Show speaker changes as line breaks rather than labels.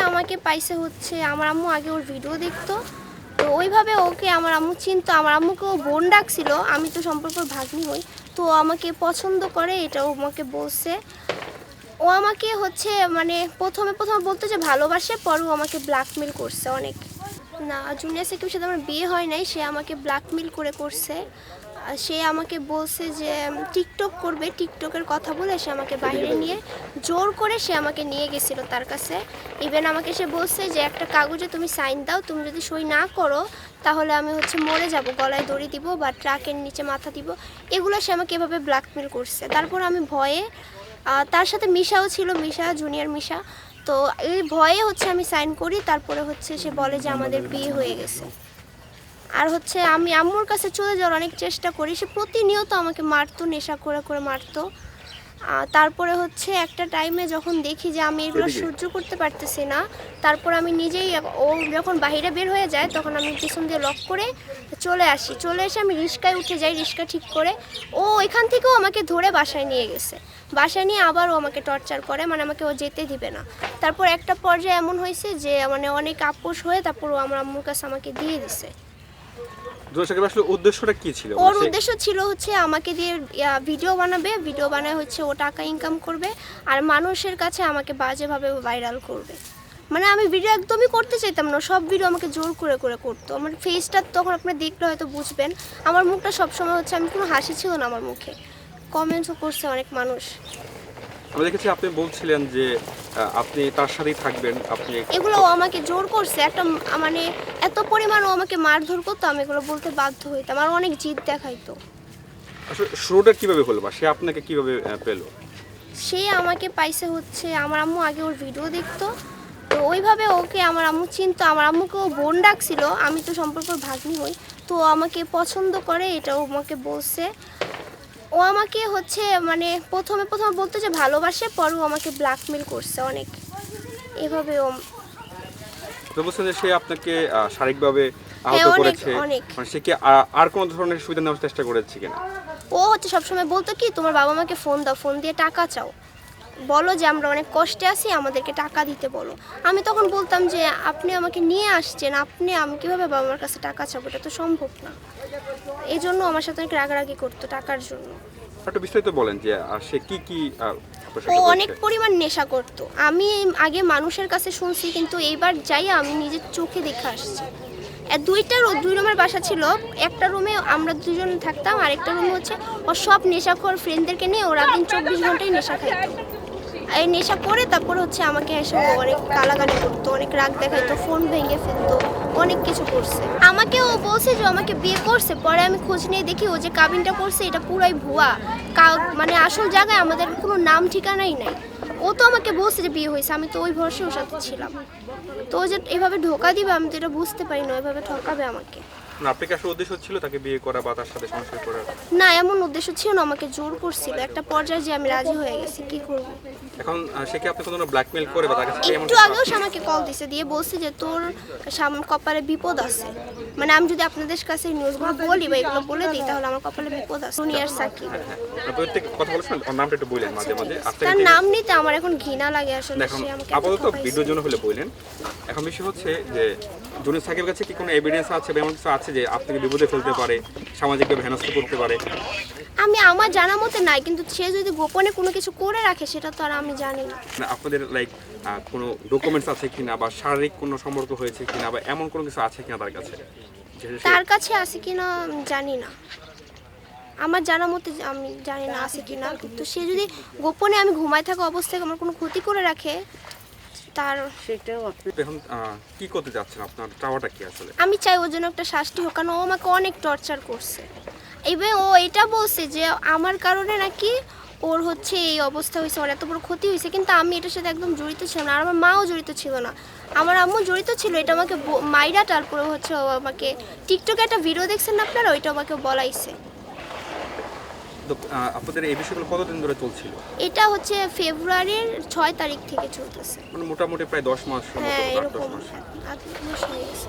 আমাকে পাইছে হচ্ছে, আমার আম্মু আগে ওর ভিডিও দেখতো। তো ওইভাবে ওকে আমার আম্মু চিনতো, আমার আম্মুকে ও বোন ডাকছিল, আমি তো সম্পর্ক ভাগ্নি হই। তো আমাকে পছন্দ করে, এটা ও আমাকে বলছে। ও আমাকে হচ্ছে মানে প্রথমে প্রথমে বলতো যে ভালোবাসে, পরে ও আমাকে ব্ল্যাকমেল করছে অনেক। না, জুনিয়র সেক্রেটারির সাথে আমার বিয়ে হয় নাই, সে আমাকে ব্ল্যাকমেল করে করছে। সে আমাকে বলছে যে, টিকটক করবে, টিকটকের কথা বলে সে আমাকে বাইরে নিয়ে, জোর করে সে আমাকে নিয়ে গেছিল তার কাছে। ইভেন আমাকে সে বলছে যে, একটা কাগজে তুমি সাইন দাও, তুমি যদি সই না করো, তাহলে আমি হচ্ছে মরে যাব, গলায় দড়ি দিব বা ট্রাকের নিচে মাথা দিব। এগুলো সে আমাকে এভাবে ব্ল্যাকমেল করছে। তারপর আমি ভয়ে তার সাথে মিশাও ছিল, মিশা জুনিয়র মিশা। তো এই ভয়ে হচ্ছে আমি সাইন করি, তারপরে হচ্ছে সে বলে যে, আমাদের বিয়ে হয়ে গেছে। আর হচ্ছে আমি আম্মুর কাছে চলে যাওয়ার অনেক চেষ্টা করি। সে প্রতিনিয়ত আমাকে মারতো নেশা করে করে মারতো। তারপরে হচ্ছে একটা টাইমে যখন দেখি যে আমি এগুলো সহ্য করতে পারতেছি না তারপর আমি নিজেই ও যখন বাইরে বের হয়ে যায় তখন আমি পিছন দিয়ে লক করে চলে আসি। চলে এসে আমি রিক্সায় উঠে যাই রিক্সা ঠিক করে। ও এখান থেকেও আমাকে ধরে বাসায় নিয়ে গেছে। বাসায় নিয়ে আবার ও আমাকে টর্চার করে মানে আমাকে ও যেতে দিবে না। তারপর একটা পর্যায়ে এমন হয়েছে যে মানে অনেক আপোষ হয়ে তারপর ও আমার আম্মুর কাছে আমাকে দিয়ে দিছে।
জোর আসলে উদ্দেশ্যটা কি ছিল?
ওর
মানে
উদ্দেশ্য ছিল হচ্ছে আমাকে দিয়ে ভিডিও বানাবে। ভিডিও বানায় হচ্ছে ও টাকা ইনকাম করবে আর মানুষের কাছে আমাকে বাজেভাবে ভাইরাল করবে। মানে আমি ভিডিও একদমই করতে চাইতাম না। সব ভিডিও আমাকে জোর করে করে করতো। আমার ফেসটা তখন আপনি দেখলে হয়তো বুঝবেন। আমার মুখটা সবসময় হচ্ছে আমি কোনো হাসি ছিল না আমার মুখে। কমেন্টসও করছে অনেক মানুষ।
আমরা দেখেছি আপনি বলছিলেন যে আপনি তার সাথেই থাকবেন আপনি
এগুলো আমাকে জোর করছে একটা মানে এত পরিমাণ ও আমাকে মারধর করতো আমি এগুলো বলতে বাধ্য হইতাম আর অনেক জিদ দেখাইতো।
আসলে শুরুটা কীভাবে হলো বা সে আপনাকে কীভাবে পেল?
সে আমাকে পাইছে হচ্ছে আমার আম্মু আগে ওর ভিডিও দেখতো তো ওইভাবে ওকে আমার আম্মু চিনতো আমার আম্মুকে ও বোন ডাকছিল আমি তো সম্পর্ক ভাগ্নি হই তো আমাকে পছন্দ করে এটা ও আমাকে বলছে। ও আমাকে হচ্ছে মানে প্রথমে প্রথমে বলতো যে ভালোবাসে পর ও আমাকে ব্ল্যাকমেল করছে অনেক। এভাবে ও
তো বলছেন যে সে আপনাকে শারীরিকভাবে
হ্যাঁ,
আহত
অনেক,
করেছে। মানে সে কি আর কোনো ধরনের সুবিধা নেওয়ার চেষ্টা করেছে কিনা?
ও হচ্ছে সবসময় বলতো কি তোমার বাবা মাকে ফোন দাও ফোন দিয়ে টাকা চাও। বলো যে আমরা অনেক কষ্টে আছি আমাদেরকে টাকা দিতে বলো। আমি তখন বলতাম যে আপনি আমাকে নিয়ে আসছেন আপনি আমি কীভাবে বাবা মার কাছে টাকা চাবো? এটা তো সম্ভব না। এই জন্য আমার সাথে অনেক রাগারাগি করতো টাকার জন্য।
একটু বিস্তারিত বলেন যে সে কি কি
ও অনেক পরিমাণ নেশা করতো। আমি আগে মানুষের কাছে শুনছি কিন্তু এইবার যাই আমি নিজের চোখে দেখে আসছি। দুইটা দুই রুমের বাসা ছিল। একটা রুমে আমরা দুজন থাকতাম আরেকটা রুমে হচ্ছে ও সব নেশাখোর ফ্রেন্ডদেরকে নিয়ে ওরা দিন চব্বিশ ঘন্টাই নেশা খাইতো। এই নেশা করে তারপর হচ্ছে আমাকে এসে অনেক গালাগালি করতো, অনেক রাগ দেখাইতো ফোন ভেঙে ফেলতো, অনেক কিছু করছে। আমাকে ও বলছে যে আমাকে বিয়ে করছে, পরে আমি খোঁজ নিয়ে দেখি ও যে কাবিনটা করছে এটা পুরাই ভুয়া। মানে আসল জায়গায় আমাদের কোনো নাম ঠিকানাই নাই। ও তো আমাকে বলছে যে বিয়ে হয়েছে, আমি তো ওই ভরসে ওর সাথে ছিলাম। তো ও যে এভাবে ধোকা দিবে আমি তো এটা বুঝতে পারি না এভাবে ঠকাবে আমাকে।
না, আপনার কি আসলে উদ্দেশ্য ছিল তাকে বিয়ে করা বা তার সাথে সংসার করার
না এমন উদ্দেশ্য ছিল না আমাকে জোর করছিল। একটা পর্যায়ে যে আমি রাজি হয়ে গেছি কি করব?
এখন সে কি আপনাকে কোনো ব্ল্যাকমেল করে বা তার কাছে এমন
একটু আগেও সে আমাকে কল দিছে দিয়ে বলছে যে তোর সাম- কপালে বিপদ আছে। মানে আমি যদি আপনাদের কাছে নিউজগুলো বলি বা এগুলো বলে দিই তাহলে আমার কপালে বিপদ আছে। জুনিয়র সাকিব।
হ্যাঁ, হ্যাঁ। প্রত্যেক কথা বলছেন ওর নামটা একটু বললেন মাঝে মাঝে।
তার নাম নিতে আমার এখন ঘৃণা লাগে আসলে সে আমাকে
আপাতত ভিডিওর জন্য হলে বললেন। এখন বিষয় হচ্ছে যে জুনির সাকিবের কাছে কি কোনো এভিডেন্স আছে এমন কিছু আছে যে আপনাকে বিপদে ফেলতে পারে সামাজিকভাবে হেনস্থ করতে পারে?
আমি আমার জানা মতে নাই কিন্তু সে যদি গোপনে কোনো কিছু করে রাখে সেটা তো আর আমি জানি না।
মানে আপনাদের লাইক কোনো ডকুমেন্টস আছে কিনা বা শারীরিক কোনো সম্পর্ক হয়েছে কিনা বা এমন কোনো কিছু আছে কিনা তার কাছে? যেটা সে-
তার কাছে আছে কিনা আমি জানি না। আমার জানা মতে আমি জানি না আছে কিনা কিন্তু সে যদি গোপনে আমি ঘুমায় থাকা অবস্থায় আমার কোনো ক্ষতি করে রাখে তার
এখন আহ, কি করতে যাচ্ছেন আপনার চাওয়াটা কি আসলে?
আমি চাই ওর জন্য একটা শাস্তি হোক কারণ ও আমাকে অনেক টর্চার করছে। এবার ও এটা বলছে যে আমার কারণে নাকি ওর হচ্ছে এই অবস্থা হয়েছে ওর এত বড় ক্ষতি হয়েছে কিন্তু আমি এটার সাথে একদম জড়িত ছিলাম না আর আমার মাও জড়িত ছিল না। আমার আম্মু জড়িত ছিল এটা আমাকে ব- মাইরা তারপরে হচ্ছে ও আমাকে টিকটকে একটা ভিডিও দেখছেন না আপনারা? ওইটা আমাকে বলাইছে।
আপনাদের এই বিষয়গুলো কতদিন ধরে চলছিল?
এটা হচ্ছে ফেব্রুয়ারির ছয় তারিখ থেকে চলতেছে।
মানে মোটামুটি প্রায় দশ মাস
হ্যাঁ এরকম আট মাস হয়ে গেছে।